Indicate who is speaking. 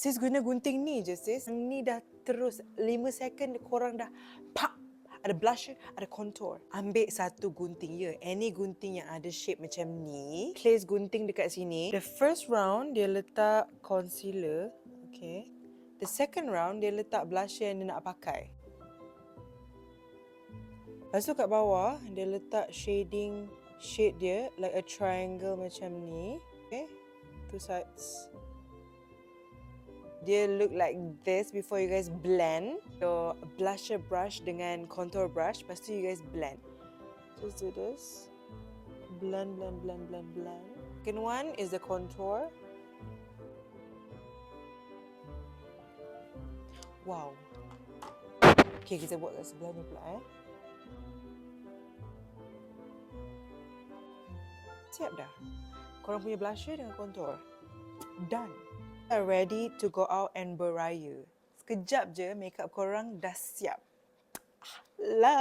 Speaker 1: Sis guna gunting ni je sis. Ni dah terus 5 second korang dah pak ada blusher, ada contour. Ambil satu gunting ya. Any gunting yang ada shape macam ni. Place gunting dekat sini. The first round dia letak concealer. Okay. The second round dia letak blusher yang dia nak pakai. Lepas tu kat bawah dia letak shading shade dia like a triangle macam ni. Okay. Two sides. Dia look like this before you guys blend your blusher brush dengan contour brush. Lepas tu you guys blend. Just do this. Blend, blend, blend, blend, blend. Second one is the contour. Wow. Okay, kita buat kat sebelah ni pula eh. Siap dah. Korang punya blusher dengan contour. Done. Are ready to go out and beraya. Sekejap je makeup korang dah siap. Love.